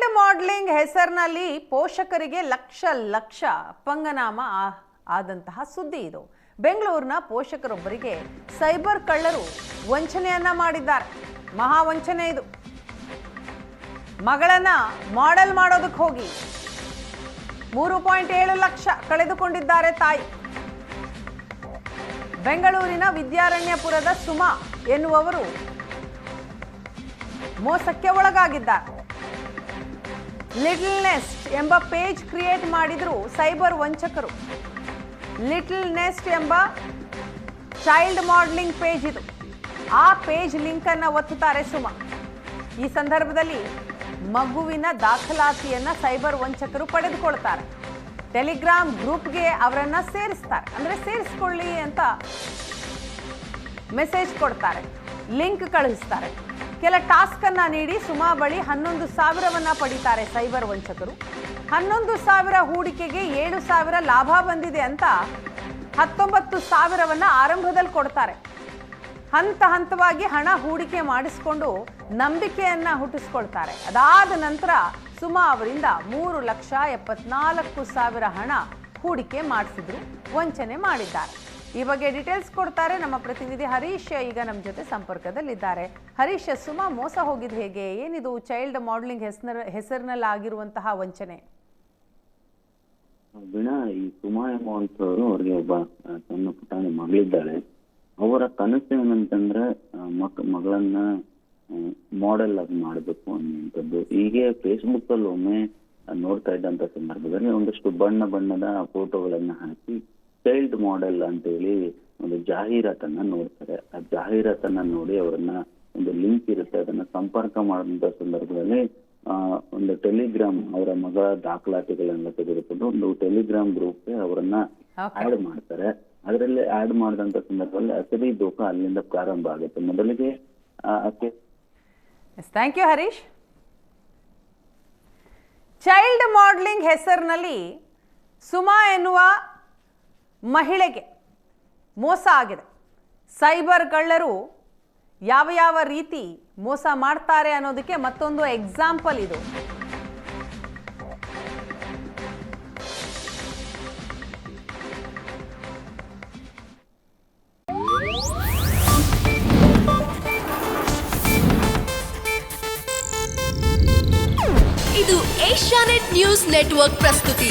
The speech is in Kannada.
ಚೈಲ್ಡ್ ಮಾಡ್ಲಿಂಗ್ ಹೆಸರಿನಲ್ಲಿ ಪೋಷಕರಿಗೆ ಲಕ್ಷ ಲಕ್ಷ ಪಂಗನಾಮ ಆದಂತಹ ಸುದ್ದಿ ಇದು. ಬೆಂಗಳೂರಿನ ಪೋಷಕರೊಬ್ಬರಿಗೆ ಸೈಬರ್ ಕಳ್ಳರು ವಂಚನೆಯನ್ನ ಮಾಡಿದ್ದಾರೆ. ಮಹಾ ವಂಚನೆ ಇದು. ಮಗಳನ್ನ ಮಾಡೆಲ್ ಮಾಡೋದಕ್ಕೆ ಹೋಗಿ. ಮೂರು ಪಾಯಿಂಟ್ ಏಳು ಲಕ್ಷ ಕಳೆದುಕೊಂಡಿದ್ದಾರೆ ತಾಯಿ. ಬೆಂಗಳೂರಿನ ವಿದ್ಯಾರಣ್ಯಪುರದ ಸುಮಾ ಎನ್ನುವವರು ಮೋಸಕ್ಕೆ ಒಳಗಾಗಿದ್ದಾರೆ. ಲಿಟಲ್ ನೆಸ್ಟ್ ಎಂಬ ಪೇಜ್ ಕ್ರಿಯೇಟ್ ಮಾಡಿದ್ರು ಸೈಬರ್ ವಂಚಕರು. ಲಿಟಲ್ ನೆಸ್ಟ್ ಎಂಬ ಚೈಲ್ಡ್ ಮಾಡಲಿಂಗ್ ಪೇಜ್ ಇದು. ಆ ಪೇಜ್ ಲಿಂಕ್ ಅನ್ನ ಒತ್ತುತ್ತಾರೆ ಸುಮ. ಈ ಸಂದರ್ಭದಲ್ಲಿ ಮಗುವಿನ ದಾಖಲಾತಿಯನ್ನು ಸೈಬರ್ ವಂಚಕರು ಪಡೆದುಕೊಳ್ತಾರೆ. ಟೆಲಿಗ್ರಾಮ್ ಗ್ರೂಪ್ಗೆ ಅವರನ್ನು ಸೇರಿಸ್ತಾರೆ. ಅಂದ್ರೆ ಸೇರಿಸ್ಕೊಳ್ಳಿ ಅಂತ ಮೆಸೇಜ್ ಕೊಡ್ತಾರೆ. ಲಿಂಕ್ ಕಳುಹಿಸ್ತಾರೆ. ಕೆಲ ಟಾಸ್ಕ್ ಅನ್ನ ನೀಡಿ ಸುಮಾ ಬಳಿ ಹನ್ನೊಂದು ಸಾವಿರವನ್ನ ಪಡಿತಾರೆ ಸೈಬರ್ ವಂಚಕರು. ಹನ್ನೊಂದು ಸಾವಿರ ಹೂಡಿಕೆಗೆ ಏಳು ಸಾವಿರ ಲಾಭ ಬಂದಿದೆ ಅಂತ ಹತ್ತೊಂಬತ್ತು ಸಾವಿರವನ್ನ ಆರಂಭದಲ್ಲಿ ಕೊಡ್ತಾರೆ. ಹಂತ ಹಂತವಾಗಿ ಹಣ ಹೂಡಿಕೆ ಮಾಡಿಸಿಕೊಂಡು ನಂಬಿಕೆಯನ್ನ ಹುಟ್ಟಿಸ್ಕೊಳ್ತಾರೆ. ಅದಾದ ನಂತರ ಸುಮಾ ಅವರಿಂದ ಮೂರು ಲಕ್ಷ ಎಪ್ಪತ್ನಾಲ್ಕು ಸಾವಿರ ಹಣ ಹೂಡಿಕೆ ಮಾಡಿಸಿದ್ರು, ವಂಚನೆ ಮಾಡಿದ್ದಾರೆ. ಈ ಬಗ್ಗೆ ಡೀಟೇಲ್ಸ್ ಕೊಡ್ತಾರೆ ನಮ್ಮ ಪ್ರತಿನಿಧಿ ಹರೀಶ್. ಈಗ ನಮ್ಮ ಜೊತೆ ಸಂಪರ್ಕದಲ್ಲಿದ್ದಾರೆ. ಹರೀಶ್, ಸುಮಾ, ಮೋಸ ಹೋಗಿದ್ ಹೇಗೆ? ಏನಿದು ಚೈಲ್ಡ್ ಮಾಡಲಿಂಗ್ ಹೆಸರ ಹೆಸರಿನಲ್ಲಿ ಆಗಿರುವಂತಹ ವಂಚನೆ ಈ ಸುಮಾ ಎಂಬುವಂಥವ್ರು ಅವರಿಗೆ ಒಬ್ಬ ಸಣ್ಣ ಪುಟಾಣಿ ಮಗಳಿದ್ದಾಳೆ. ಅವರ ಕನಸು ಏನಂತಂದ್ರೆ ಮಕ್, ಮಗಳನ್ನ ಮಾಡೆಲ್ ಆಗಿ ಮಾಡಬೇಕು ಅನ್ನುವಂಥದ್ದು. ಹೀಗೆ ಫೇಸ್ಬುಕ್ ಅಲ್ಲಿ ಒಮ್ಮೆ ನೋಡ್ತಾ ಇದ್ದಂತ ಸಂದರ್ಭದಲ್ಲಿ ಒಂದಷ್ಟು ಬಣ್ಣ ಬಣ್ಣದ ಫೋಟೋಗಳನ್ನ ಹಾಕಿ ಚೈಲ್ಡ್ ಮಾಡೆಲ್ ಅಂತೇಳಿ ಒಂದು ಜಾಹೀರಾತನ್ನ ನೋಡ್ತಾರೆ. ಆ ಜಾಹೀರಾತನ್ನ ನೋಡಿ ಅವರನ್ನ ಒಂದು ಲಿಂಕ್ ಇರುತ್ತೆ ಅದನ್ನ ಸಂಪರ್ಕ ಮಾಡಿದಂತ ಸಂದರ್ಭದಲ್ಲಿ ಆ, ಒಂದು ಟೆಲಿಗ್ರಾಮ್ ಅವರ ಮಗಳ ದಾಖಲಾತಿಗಳನ್ನ ತೆಗೆದುಕೊಂಡು ಒಂದು ಟೆಲಿಗ್ರಾಮ್ ಗ್ರೂಪ್ಗೆ ಅವರನ್ನ ಆಡ್ ಮಾಡ್ತಾರೆ. ಅದರಲ್ಲಿ ಆಡ್ ಮಾಡಿದಂತ ಸಂದರ್ಭದಲ್ಲಿ ಅಸಲಿ ದೋಖ ಅಲ್ಲಿಂದ ಪ್ರಾರಂಭ ಆಗುತ್ತೆ. ಮೊದಲಿಗೆ thank you Harish. Child modelling ಹೆಸರಿನಲ್ಲಿ ಸುಮಾ ಎನ್ನುವ ಮಹಿಳೆಗೆ ಮೋಸ ಆಗಿದೆ. ಸೈಬರ್ ಕಳ್ಳರು ಯಾವ ಯಾವ ರೀತಿ ಮೋಸ ಮಾಡ್ತಾರೆ ಅನ್ನೋದಕ್ಕೆ ಮತ್ತೊಂದು ಎಕ್ಸಾಂಪಲ್ ಇದು. ಇದು ಏಷ್ಯಾನೆಟ್ ನ್ಯೂಸ್ ನೆಟ್ವರ್ಕ್ ಪ್ರಸ್ತುತಿ.